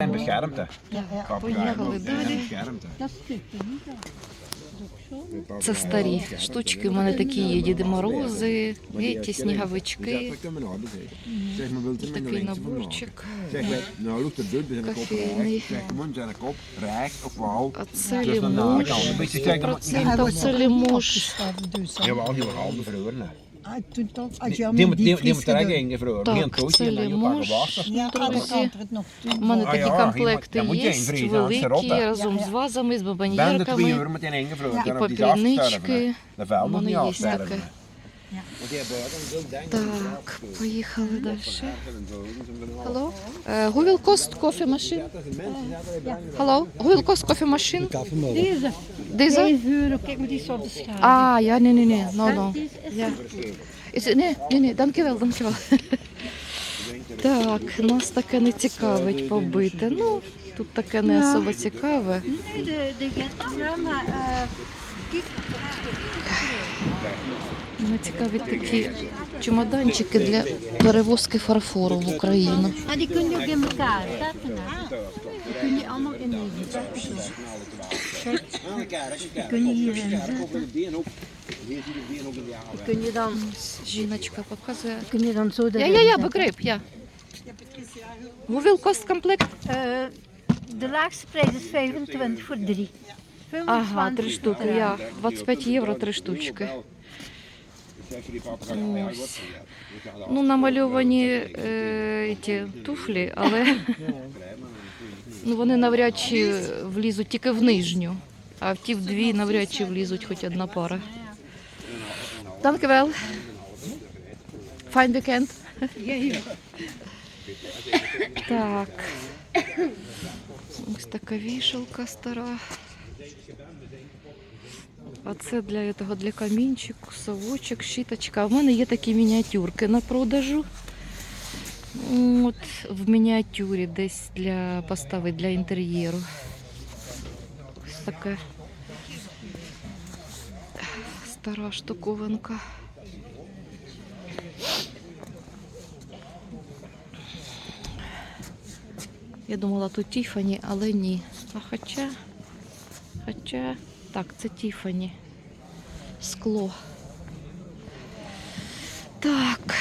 En beschermd. hè. Поїхали далі. Stikt er niet aan. Це старі штучки. У мене такі є Діди Морози, ті сніговички, такий наборчик. Wauw. А це лімуш. 100% це лімуш. Ah, er eigenlijk gevroren. Так, це en dan je pakken лімуш. Ja, ah, Друзі, kan er het nog у мене такі комплекти є, великі, разом з вазами, з Ben de twee бабаньєрками. І попільнички. У мене є afsterven. таке. Так, поїхали далі. Hallo, uh, hoe veel kost koffiemachine? Hallo, hoe veel kost koffiemachine? Deze, Deze? 5 euro. Kijk maar, die is op de schaal. А, я не, не, не, no, no. Dit is Ja. Nee, nee, nee, dankjewel, dankjewel. Так, нас таке не цікавить побити. Ну, тут таке не особо цікаве. Eh, Мене цікавить такі чемоданчики для перевозки фарфору в Україну. Жіночка показує. kun je dan zo Ja, erin ja, de laagste prijs is 25 voor drie. 25 Ага, три штуки, aan. 25 євро три штучки. Ось. Ну, намальовані е, ті туфлі, але ну, вони навряд чи влізуть тільки в нижню, а в ті в дві навряд чи влізуть хоч одна пара. Dankjewel. Fijn weekend. Так. Ось така вішалка стара. А це для того, для камінчику, совочок, щіточка. А в мене є такі мініатюрки на продажу. От в мініатюрі десь для поставити для інтер'єру. Ось така стара штуковинка. Я думала, тут Тіфані, але ні. А хоча, хоча, так, це Тіфані. Скло. Так,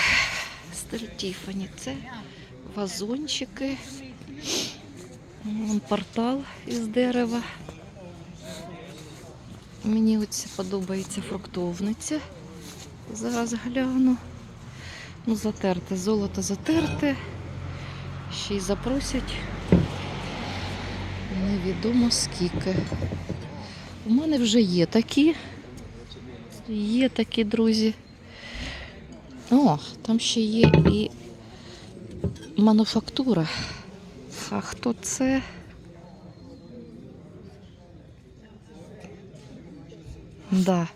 стиль Тіфані. Це вазончики. Вон портал із дерева. Мені оце подобається фруктовниця. Зараз гляну. Ну, затерте, золото затерте. Ще й запросять. Невідомо скільки. У мене вже є такі. Є такі, друзі. О, там ще є і мануфактура. А хто це? Да.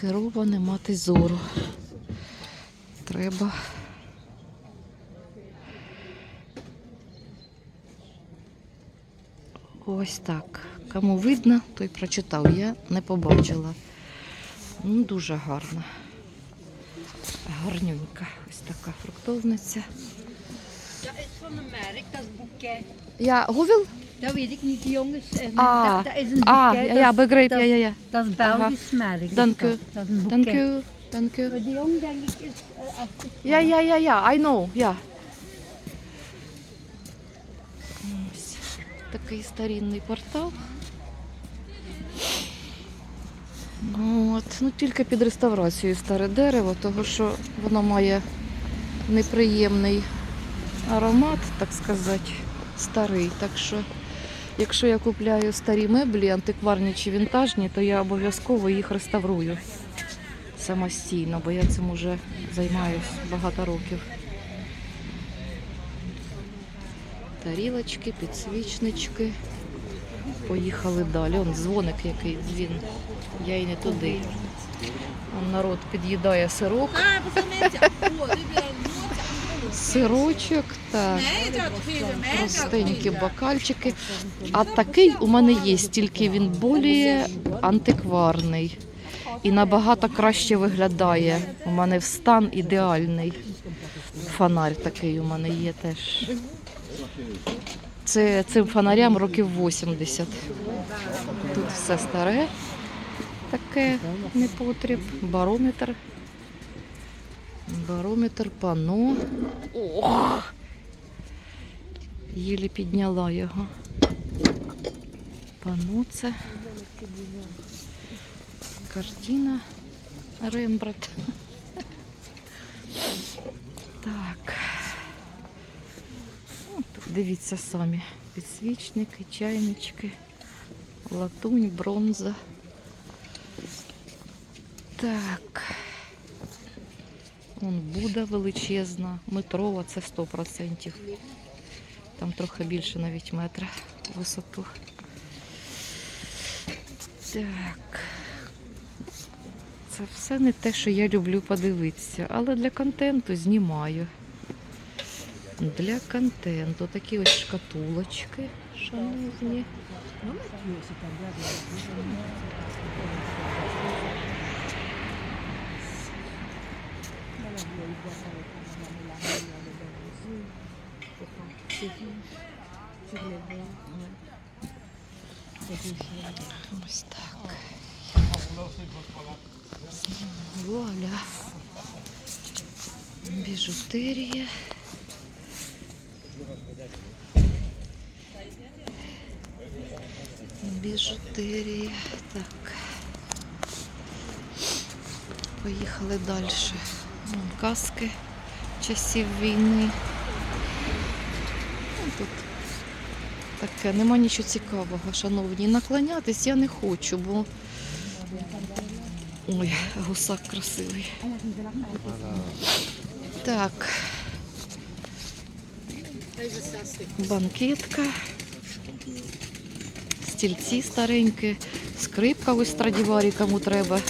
Херова не мати зору. Треба. Ось так. Кому видно, той прочитав. Я не побачила. Ну, дуже гарна. Гарнюнька. Ось така фруктовниця. Een merk, dat. Weet ik niet, jongens. Ah. dat, is een я is- begreep. Ja, ja, ja. Dat is Belgisch merk. Dank u. Dank u. Dank u. Maar die jong denk ik is eh, Ja, ja, ja, ja, I know, ja. Такий старинний портал. От. Ну, тільки під реставрацією старе дерево, тому що воно має неприємний аромат, так сказати, старий. Так що, якщо я купляю старі меблі, антикварні чи вінтажні, то я обов'язково їх реставрую самостійно, бо я цим уже займаюсь багато років. Тарілочки, підсвічнички. Поїхали далі. Он дзвоник який дзвін. Я й не туди. Он народ під'їдає сирок. Сирочок, так. Простенькі бокальчики. А такий у мене є, тільки він більш антикварний. І набагато краще виглядає. У мене в стан ідеальний. Фонарь такий у мене є теж. Це цим фонарям років 80. Тут все старе, таке непотріб, барометр. Барометр, пано. Ох! Єлі підняла його. Пано це. Картина Рембрандт. Так. Ну, тут дивіться самі. Підсвічники, чайнички, латунь, бронза. Так. Вон Буда величезна, метрова, це 100%. Там трохи більше навіть метра висоту. Так. Це все не те, що я люблю подивитися, але для контенту знімаю. Для контенту такі ось шкатулочки, шановні. Ось так. Вуаля. Біжутерія. Біжутерія. Так. Поїхали далі. Вон каски часів війни. Ну, Тут таке, нема нічого цікавого, шановні. Наклонятись я не хочу, бо ой, гусак красивий. Так. Банкетка. Стільці старенькі, скрипка ось Страдіварі, кому треба,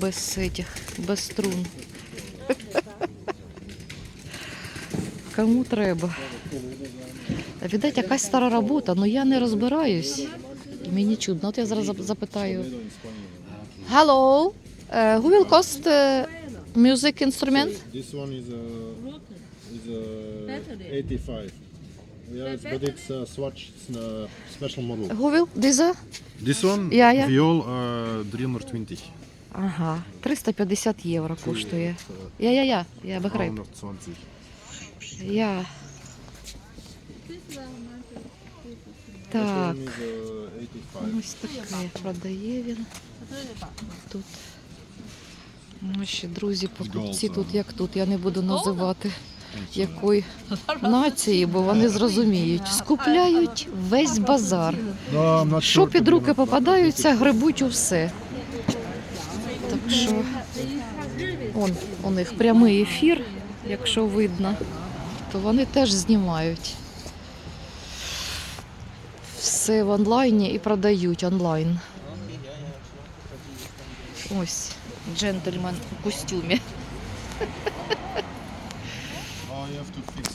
без цих, без струн. Кому треба. Віддать, якась стара робота, але я не розбираюсь. Мені чудно. От я зараз запитаю. Hello, uh, who will cost uh, music instrument? This one is uh, is uh, 85. Yeah, it's, but it's uh, Swatch it's a special model. Who will? This? This one, Yeah, yeah. Viol uh, 320. Ага, 350 євро коштує. Я, я, я, я. 320. Я. Так, This one is uh, 85. ось таке продає він. Тут. Ну, ще друзі, покупці тут як тут, я не буду називати якої нації, бо вони зрозуміють. Скупляють весь базар. Що під руки попадаються, грибуть усе. Так що он, у них прямий ефір, якщо видно, то вони теж знімають. Все в онлайні і продають онлайн. Ось джентльмен у костюмі.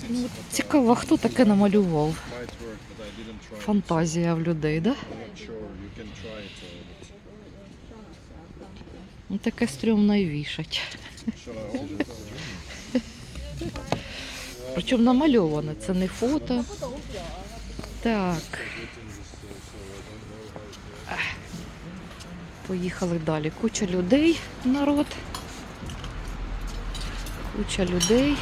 Ну, цікаво, хто таке намалював. Фантазія в людей, да? Ну, таке стрьомно і вішать. Причому намальоване, це не фото. Так. Поїхали далі. Куча людей, народ. Куча людей.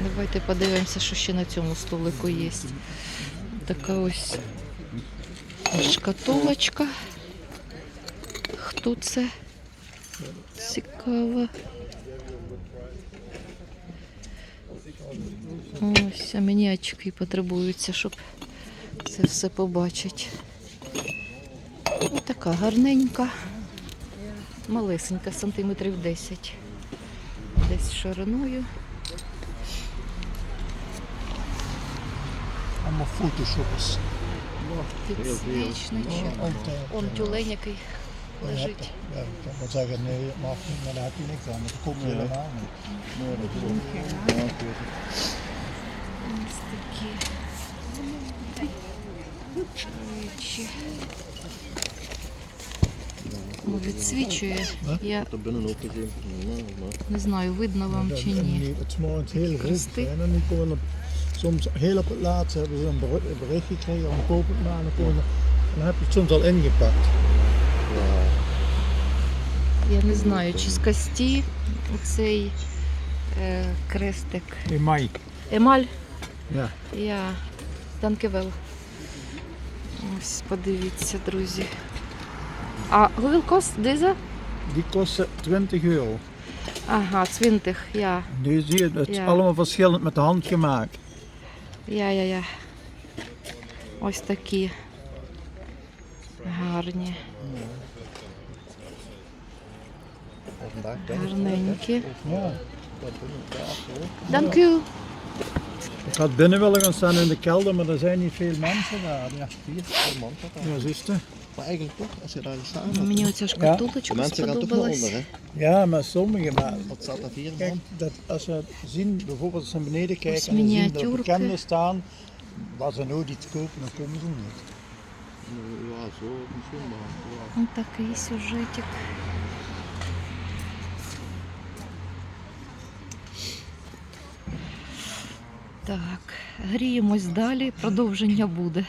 Давайте подивимося, що ще на цьому столику є. Така ось шкатулочка. Хто це? Цікаво. Ось, а мені очки потребуються, щоб це все побачити. Ось така гарненька, малесенька, сантиметрів 10. Десь шириною. Allemaal photoshoppers. Підсвічничок. Om te- Он тюлень, який Ja, лежить. ja, ik kan wel zeggen, nee, het mag niet, maar daar heb je niks aan. Dat komt helemaal niet. Ось такі. Речі. Ну, відсвічує. Я не знаю, видно вам чи ні. Het smaakt heel goed. Rustig. En dan niet gewoon op soms heel op het laatste hebben ze een ber- een bericht gekregen om koop het maar. Dan, komen ze- dan heb je het soms al ingepakt. Я не знаю, чи з кості цей е, крестик. In mei. Емаль? Ja. Я. Данкевел. Ось, подивіться, друзі. А hoeveel kost deze? Die kosten 20 euro. Ага, 20, ja. Nu zie je, het is Ja. allemaal verschillend met de hand gemaakt. Я, я, я. Ось такі гарні. Гарненькі. Ja. Dank u. Ik had binnen willen gaan staan in de kelder, maar er zijn niet veel mensen daar. Ja, Vier man zat daar. ja zie je? Maar eigenlijk toch, als je daar gestaan had. Мені оця шкатулочка Mensen gaan toch naar сподобалась. onder, hè? Ja, maar sommige, maar Wat staat daar vier Kijk, man? dat als ze zien, bijvoorbeeld als ze naar beneden kijken Als en ze zien dat miniatuurke. bekenden staan, waar ze nooit iets kopen, dan komen ze niet. Ja, zo misschien maar. Ja. Ось такий сюжетик. Так, гріємось далі, продовження буде.